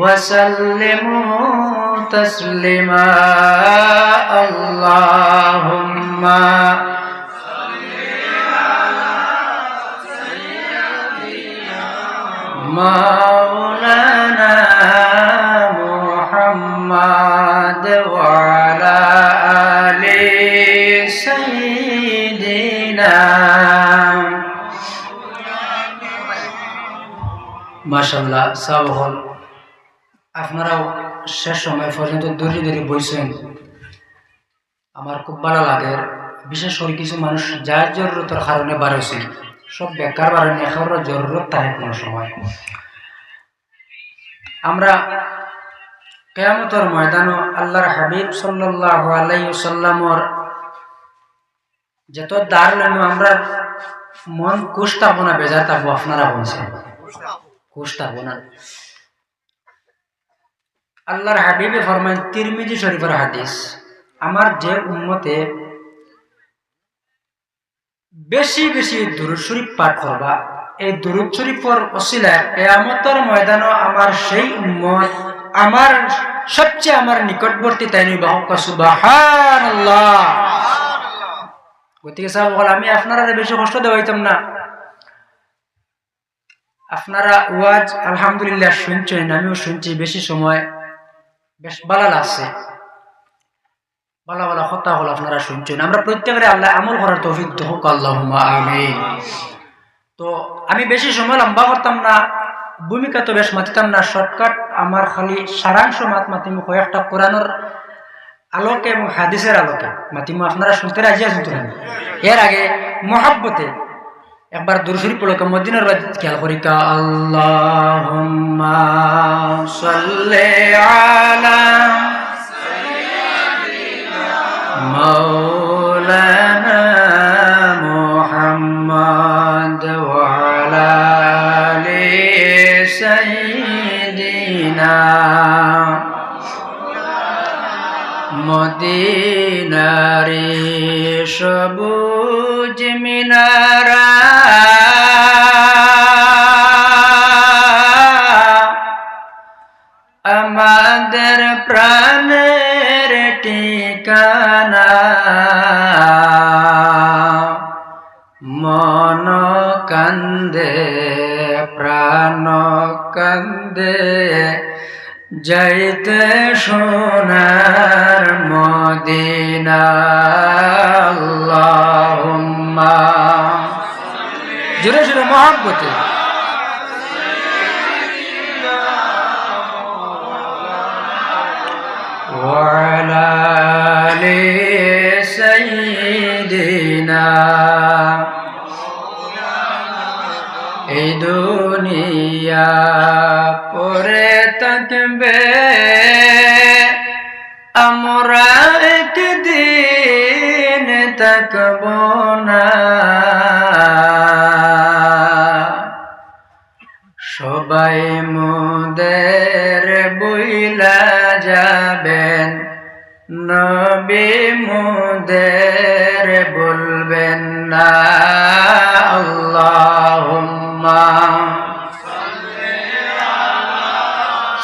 وسلموا تسليما. اللهم مولانا محمد وعلى آل سيدنا. ما شاء الله سابقا আপনারাও শেষ সময় পর্যন্ত দূরে দূরে বইছেন। আমার খুব ভালো লাগে, বিশেষ করে কিছু মানুষ যার জরুরতের কারণে বার সব বেকার বারণে এখন জরুরত থাকে কোনো সময়। আমরা কেয়ামতর ময়দানও আল্লাহর হাবিব সাল্লাহ আলাইসাল্লামর যত দ্বার লইম আমরা মন থাকব বেজার থাকব আপনারা বলছেন। কুশ থাকব না আল্লাহর হাবিবে ফরমান তিরমিজি শরীফের হাদিস। আমার যে উম্মতে বেশি বেশি দুরুদ শরীফ পাঠ করবা, এই দুরুদ শরীফর অসিলায় কেয়ামতর ময়দানও আমার সেই উম্মত আমার সবচেয়ে আমার নিকটবর্তী তাই নই বাহক সুবাহান গতিকে সাহেব আমি আপনারা বেশি কষ্ট দেওয়াইতাম না। আপনারা ওয়াজ আলহামদুলিল্লাহ শুনছেন, আমিও শুনছি বেশি সময়। বেশ ভালো লাগছে ভালো ভালো কথা হল আপনারা শুনছেন। আমরা প্রত্যেকের আল্লাহ আমল করার তৌফিক হোক আল্লাহ তো আমি বেশি সময় লম্বা করতাম না, ভূমিকা তো বেশ মাতিতাম না, শর্টকাট। আমার খালি সারাংশ মাত মাতিম, কয়েকটা কোরআনের আলোকে এবং হাদিসের আলোকে মাতিম। আপনারা শুনতে রাজি আছেন তো? এর আগে মহাব্বতে একবার দুরুশরী পড়ক মদিনার বাদ খেয়াল করি কা? আল্লাহুম্মা সাল্লি আলা মাওলানা মুহাম্মদ ওয়া মদিনারে সবুজ মিনারা। আমাদের প্রাণের ঠিকানা। মন কান্দে প্রাণ কান্দে। যাইতে সোনার মদিনা আল্লাহুম্মা জোরে জোরে মহাব্বতে وعلى آل سيدنا এই দুনিয়া পরে থাকবে। আমরা একদিন থাকব না। সবাই মুদের বইলা যাবেন নবী মুদের বলবেন না আল্লাহুম্মা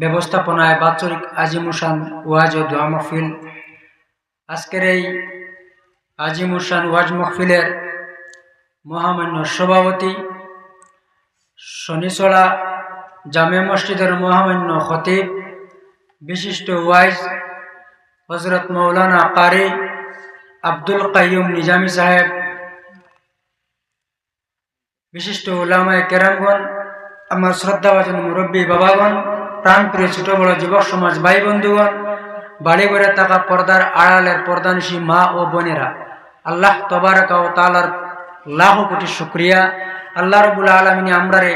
ব্যবস্থাপনায় বাৎসরিক আজিমুসান ওয়াজ ও দোয়া মহফিল। আজকের এই আজিমুসান ওয়াজ মহফিলের মহামান্য সভাপতি শনিচলা জামে মসজিদের মহামান্য খতিব, বিশিষ্ট ওয়াইজ হজরত মৌলানা কারি আব্দুল কাইয়ুম নিজামী সাহেব, বিশিষ্ট ওলামায় কেরামগণ, আমার শ্রদ্ধাভাজন মুরব্বী বাবাগণ প্রাণপ্রিয় ছোট বড় যুবক সমাজ ভাই বন্ধুগণ, বাড়ি ঘরে থাকা পর্দার আড়ালের পর্দানিশী মা ও বোনেরা, আল্লাহ তবারকা ও তালার লাহ কোটি শুক্রিয়া। আল্লাহ রবুল আলমিনী আমরারে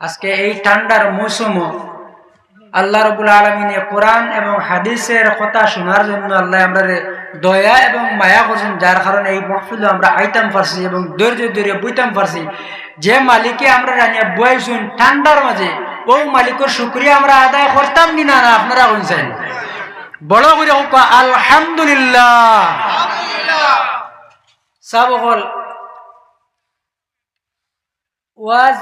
আজকে এই ঠান্ডার মৌসুমও আল্লাহ রবুল আলমিনে কোরআন এবং হাদিসের কথা শোনার জন্য আল্লাহ আমরা দয়া এবং মায়া করছেন, যার কারণে এই মহফিল আমরা আইতাম পারছি এবং ধৈর্য ধৈর্য বইতাম পারছি যে মালিকে আমরা জানিয়ে বইছুন ঠান্ডার মাঝে ও মালিকের শুক্রিয়া আমরা আদায় করতাম নি না আপনারা কইছেন বড় করে আলহামদুলিল্লাহ। ওয়াজ